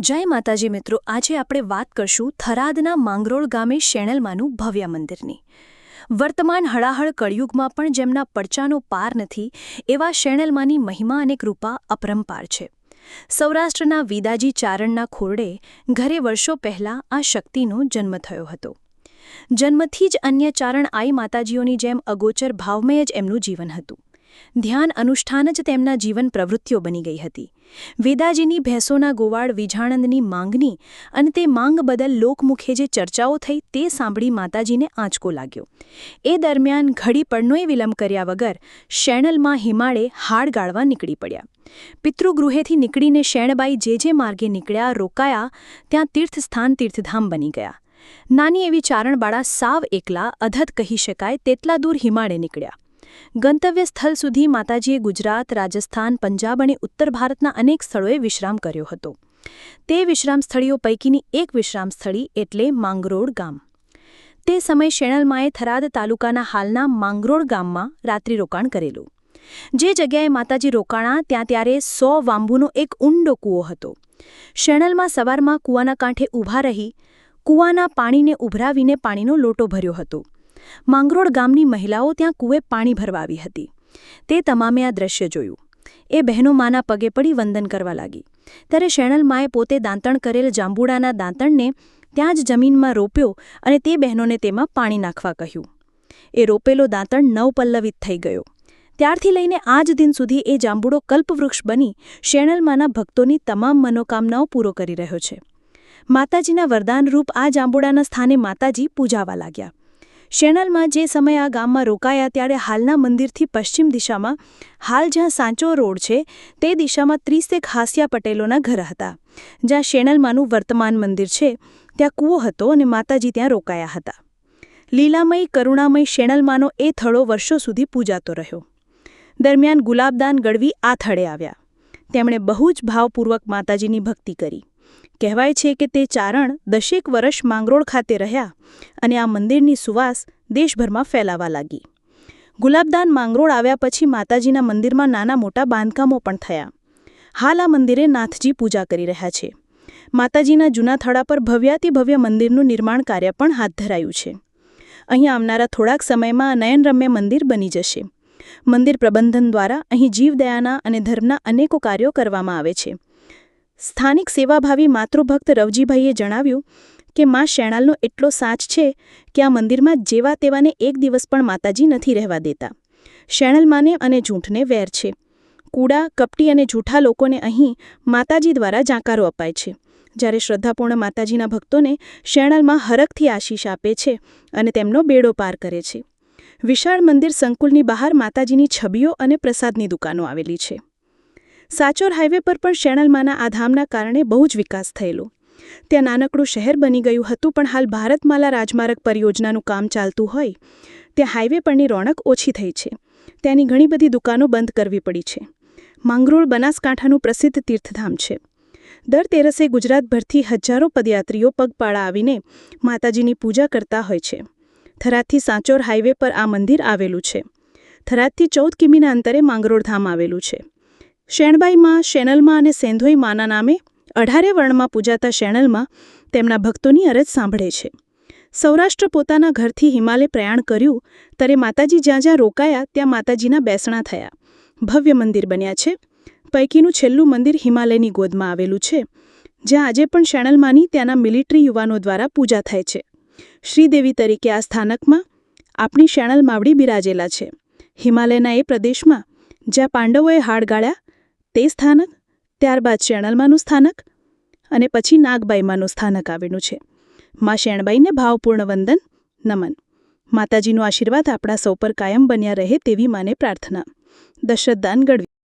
જય માતાજી મિત્રો, આજે આપણે વાત કરશું થરાદના માંગરોળ ગામે શેણલમાનું ભવ્ય મંદિરની. વર્તમાન હળાહળ કળિયુગમાં પણ જેમના પડચાનો પાર નથી, એવા શેણલમાની મહિમા અને કૃપા અપરંપાર છે. સૌરાષ્ટ્રના વિદાજી ચારણના ખોરડે ઘરે વર્ષો પહેલાં આ શક્તિનો જન્મ થયો હતો. જન્મથી જ અન્ય ચારણ આઈ માતાજીઓની જેમ અગોચર ભાવમય જ એમનું જીવન હતું. ધ્યાન અનુષ્ઠાન જ તેમના જીવન પ્રવૃત્તિઓ બની ગઈ હતી. વેદાજીની ભેંસોના ગોવાળ વિજાણંદની માંગની અને તે માંગ બદલ લોકમુખે જે ચર્ચાઓ થઈ તે સાંભળી માતાજીને આંચકો લાગ્યો. એ દરમિયાન ઘડી પડનોય વિલંબ કર્યા વગર શેણલમાં હિમાળે હાડ ગાળવા નીકળી પડ્યા. પિતૃગૃહેથી નીકળીને શેણબાઈ જે જે માર્ગે નીકળ્યા, રોકાયા, ત્યાં તીર્થસ્થાન તીર્થધામ બની ગયા. નાની એવી ચારણબાળા સાવ એકલા અધત કહી શકાય તેટલા દૂર હિમાળે નીકળ્યા. ગંતવ્ય સ્થળ સુધી માતાજીએ ગુજરાત, રાજસ્થાન, પંજાબ અને ઉત્તર ભારતના અનેક સ્થળોએ વિશ્રામ કર્યો હતો. તે વિશ્રામ સ્થળીઓ પૈકીની એક વિશ્રામ સ્થળી એટલે માંગરોળ ગામ. તે સમય શેણલમાએ થરાદ તાલુકાના હાલના માંગરોળ ગામમાં રાત્રિ રોકાણ કરેલું. જે જગ્યાએ માતાજી રોકાણા ત્યાં ત્યારે સો વાંબુનો એક ઊંડો કૂવો હતો. શેણલમાં સવારમાં કૂવાના કાંઠે ઊભા રહી કૂવાના પાણીને ઉભરાવીને પાણીનો લોટો ભર્યો હતો. માંગરોળ ગામની મહિલાઓ ત્યાં કૂવે પાણી ભરવા આવી હતી. તે તમામે આ દ્રશ્ય જોયું. એ બહેનો માના પગે પડી વંદન કરવા લાગી. ત્યારે શેણલ માએ પોતે દાંતણ કરેલ જાંબુડાના દાંતણને ત્યાં જ જમીનમાં રોપ્યો અને તે બહેનોને તેમાં પાણી નાખવા કહ્યું. એ રોપેલો દાંતણ નવપલ્લવિત થઈ ગયો. ત્યારથી લઈને આજ દિન સુધી એ જાંબુડો કલ્પવૃક્ષ બની શેણલમાના ભક્તોની તમામ મનોકામનાઓ પૂરો કરી રહ્યો છે. માતાજીના વરદાનરૂપ આ જાંબુડાના સ્થાને માતાજી પૂજાવા લાગ્યા. શેણલમાં જે સમયે આ ગામમાં રોકાયા ત્યારે હાલના મંદિરથી પશ્ચિમ દિશામાં, હાલ જ્યાં સાંચો રોડ છે, તે દિશામાં ત્રીસેક હાસ્યા પટેલોના ઘર હતા. જ્યાં શેણલમાનું વર્તમાન મંદિર છે, ત્યાં કૂવો હતો અને માતાજી ત્યાં રોકાયા હતા. લીલામય, કરુણામય શેણલમાનો એ થળો વર્ષો સુધી પૂજાતો રહ્યો. દરમિયાન ગુલાબદાન ગળવી આ થળે આવ્યા. તેમણે બહુ જ ભાવપૂર્વક માતાજીની ભક્તિ કરી. કહેવાય છે કે તે ચારણ દશેક વર્ષ માંગરોળ ખાતે રહ્યા અને આ મંદિરની સુવાસ દેશભરમાં ફેલાવા લાગી. ગુલાબદાન માંગરોળ આવ્યા પછી માતાજીના મંદિરમાં નાના મોટા બાંધકામો પણ થયા. હાલ આ મંદિરે નાથજી પૂજા કરી રહ્યા છે. માતાજીના જૂના થડા પર ભવ્યાતિ ભવ્ય મંદિરનું નિર્માણ કાર્ય પણ હાથ ધરાયું છે. અહીં આવનારા થોડાક સમયમાં નયનરમ્ય મંદિર બની જશે. મંદિર પ્રબંધન દ્વારા અહીં જીવદયાના અને ધર્મના અનેકો કાર્યો કરવામાં આવે છે. સ્થાનિક સેવાભાવી માતૃભક્ત રવજીભાઈએ જણાવ્યું કે મા શેણાલનો એટલો સાચ છે કે આ મંદિરમાં જેવા તેવાને એક દિવસ પણ માતાજી નથી રહેવા દેતા. શેણલ માને અને ઝૂંઠને વેર છે. કૂડા, કપટી અને જૂઠા લોકોને અહીં માતાજી દ્વારા જાંકારો અપાય છે. જ્યારે શ્રદ્ધાપૂર્ણ માતાજીના ભક્તોને શેણલમાં હરખથી આશીષ આપે છે અને તેમનો બેડો પાર કરે છે. વિશાળ મંદિર સંકુલની બહાર માતાજીની છબીઓ અને પ્રસાદની દુકાનો આવેલી છે. સાચોર હાઈવે પર પણ શેણલમાના આ ધામના કારણે બહુ જ વિકાસ થયેલો. ત્યાં નાનકડું શહેર બની ગયું હતું, પણ હાલ ભારતમાલા રાજમાર્ગ પરિયોજનાનું કામ ચાલતું હોય, ત્યાં હાઈવે પરની રોણક ઓછી થઈ છે. ત્યાંની ઘણી બધી દુકાનો બંધ કરવી પડી છે. માંગરોળ બનાસકાંઠાનું પ્રસિદ્ધ તીર્થધામ છે. દર તેરસે ગુજરાતભરથી હજારો પદયાત્રીઓ પગપાળા આવીને માતાજીની પૂજા કરતા હોય છે. થરાદથી સાંચોર હાઈવે પર આ મંદિર આવેલું છે. થરાદથી ચૌદ કિમીના અંતરે માંગરોળ ધામ આવેલું છે. શેણબાઈમાં શેનલમાં અને સેંધોઈ માના નામે અઢારે વર્ણમાં પૂજાતા શેણલમાં તેમના ભક્તોની અરજ સાંભળે છે. સૌરાષ્ટ્ર પોતાના ઘરથી હિમાલય પ્રયાણ કર્યું, ત્યારે માતાજી જ્યાં જ્યાં રોકાયા, ત્યાં માતાજીના બેસણા થયા. ભવ્ય મંદિર બન્યા છે. પૈકીનું છેલ્લું મંદિર હિમાલયની ગોદમાં આવેલું છે, જ્યાં આજે પણ શેણલમાની ત્યાંના મિલિટરી યુવાનો દ્વારા પૂજા થાય છે. શ્રીદેવી તરીકે આ સ્થાનકમાં આપણી શેણલ માવડી બિરાજેલા છે. હિમાલયના એ પ્રદેશમાં, જ્યાં પાંડવોએ હાડ ગાળ્યા તે સ્થાનક, ત્યારબાદ શેણલમાનું સ્થાનક અને પછી નાગબાઈમાનું સ્થાનક આવેલું છે. માં શેણબાઈને ભાવપૂર્ણ વંદન, નમન. માતાજીનો આશીર્વાદ આપણા સૌ પર કાયમ બન્યા રહે તેવી માને પ્રાર્થના. દશરથદાન ગઢવી